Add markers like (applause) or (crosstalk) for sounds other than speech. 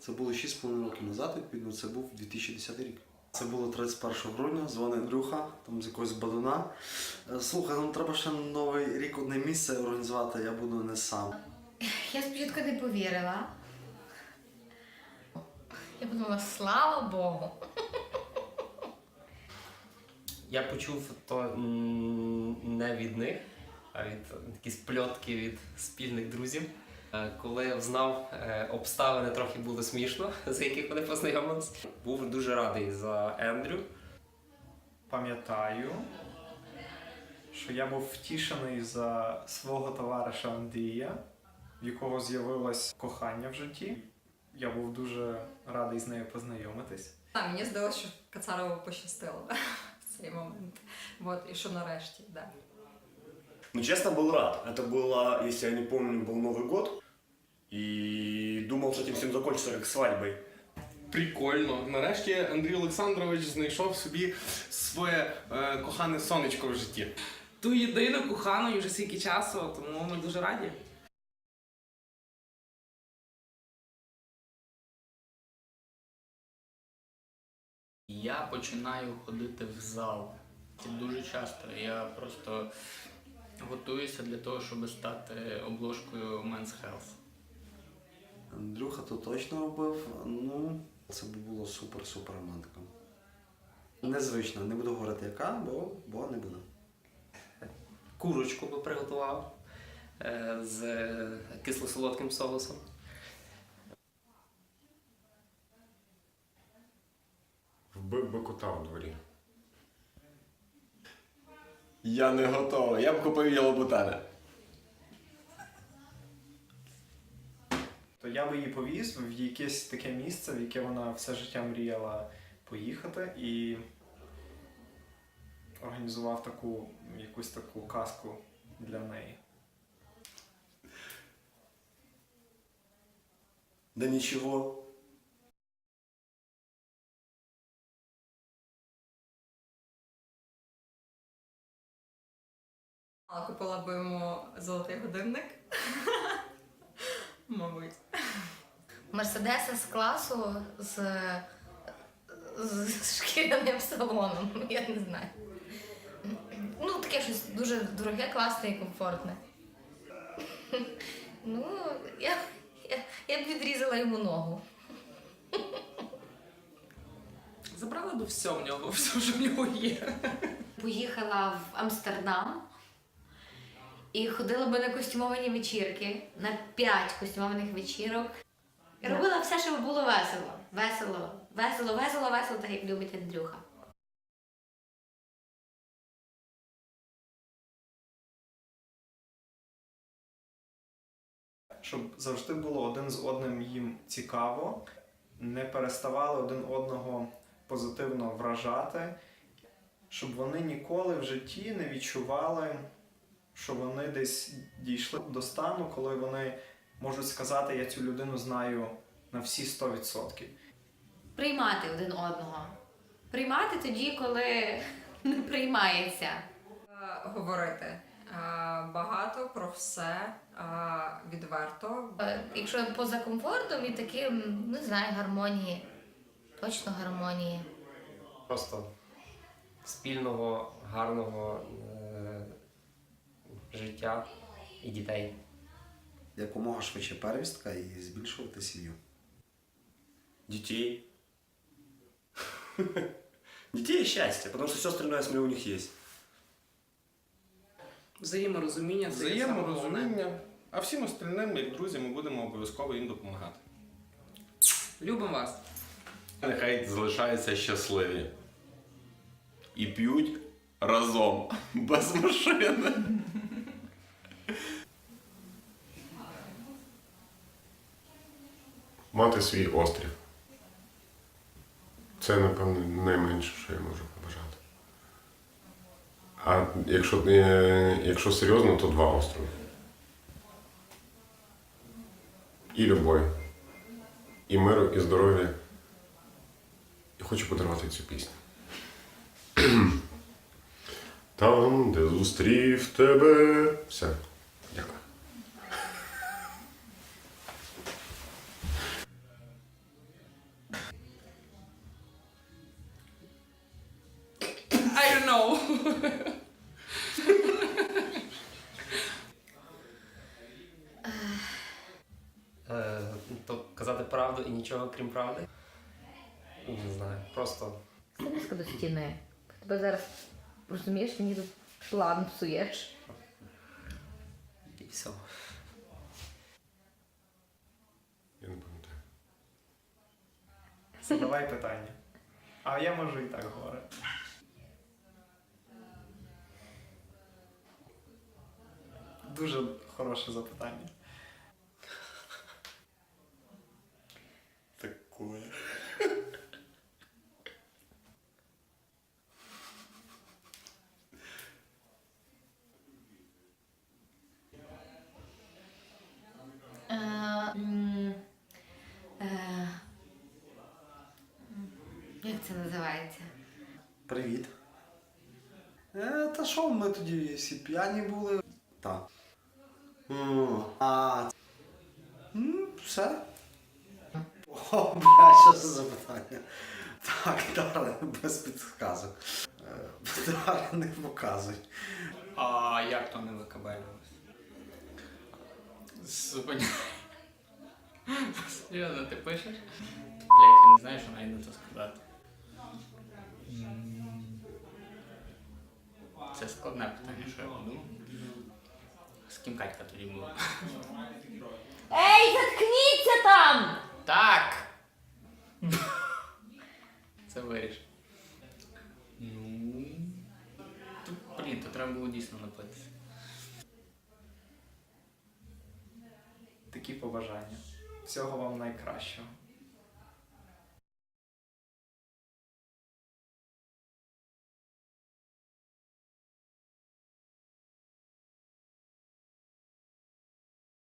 Це було 6,5 років назад, відповідно, це був 2010 рік. Це було 31 грудня, дзвонить Андрюха, там з якогось бадуна. Е, Слухай, нам треба ще на новий рік одне місце організувати, я буду не сам. Я спочатку не повірила. Я подумала, слава Богу. Я почув то не від них, а від якісь пльотки від спільних друзів. Е, Коли я взнав е, обставини, трохи було смішно, (laughs) за яких вони познайомилися. Був дуже радий за Ендрю. Пам'ятаю, що я був втішений за свого товариша Андрія, в якого з'явилось кохання в житті. Я був дуже радий з нею познайомитись. А, мені здалося, що Кацарову пощастило (laughs) в цей момент. Вот, і що нарешті, да. Ну, честно, был рад. Это было, если я не помню, был Новый год. И думал, что этим всем закончится как свадьбой. Прикольно. Нарешті Андрій Олександрович знайшов собі своє е, кохане сонечко в житті. Ту єдину кохану і вже скільки часу, тому ми дуже раді. Я починаю ходити в зал. Це дуже часто. Я просто готуюся для того, щоб стати обложкою Men's Health. Андрюха то точно робив. Ну, це б було супер-супер романтика. Незвично, не буду говорити яка, бо, бо не буду. Курочку би приготував е, з кисло-солодким соусом. Вбив би кота у дворі. Я не готовий. Я б купив ялобутана. То я би її повіз в якесь таке місце, в яке вона все життя мріяла поїхати, і організував таку якусь таку казку для неї. Да ничего. Купила би йому золотий годинник. (laughs) Мабуть. Мерседеса з класу з, з шкіряним салоном. (laughs) Я не знаю. Ну, таке щось дуже дороге, класне і комфортне. (laughs) Ну, я, я, я б відрізала йому ногу. Забрала би все в нього, все, що в нього є. Поїхала в Амстердам і ходила би на костюмовані вечірки, на п'ять костюмованих вечірок. І робила все, щоб було весело. Весело, весело, весело, весело, так як любить Андрюха. щоб завжди було один з одним їм цікаво, не переставали один одного позитивно вражати, щоб вони ніколи в житті не відчували, що вони десь дійшли до стану, коли вони можуть сказати, я цю людину знаю на всі 100%. Приймати один одного. Приймати тоді, коли не приймається. Е, Говорити е, багато про все е, відверто. Якщо поза комфортом і таким, не знаю, гармонії. Точно гармонії. Просто спільного, гарного життя і дітей. Якомога швидше первістка і збільшувати сім'ю. Детей. (laughs) Детей и счастье, потому что все остальное, я смотрю, у них есть. Взаєморозуміння це є саме головне. Взаєморозуміння. А всім остальним, як друзі, ми будемо обов'язково їм допомагати. Любимо вас. Нехай залишаються щасливі. І п'ють разом, (laughs) без машини. Мати свій острів. Це, напевно, найменше, що я можу побажати. А якщо, е, якщо серйозно, то два острови. І любові. І миру, і здоров'я. І хочу подарувати цю пісню. Там, де зустрів тебе. Все. Дякую. Правду і нічого крім правди? Не знаю. Просто Це близько до стіни. Тебе зараз розумієш, мені тут план псуєш. і все. Я не пам'ятаю. Задавай питання. А я можу і так говорити. Дуже хороше запитання. Як це називається? Привіт. Е, та що, ми тоді всі п'яні були. Так. А. Все. О, бля, що це за питання? Так, Дар'я, без підказок. Е, не показуй. А як то не викабелювалося? Зупиняй. Серйозно, ти пишеш? Блять, я не знаю, що навіть на це сказати. Це складне питання, що я подумав. З ким Катька тоді була? Ей, заткніться там! Так! Це виріш. Ну. Тут, блін, то треба було дійсно напитися. Такі побажання. Всього вам найкращого.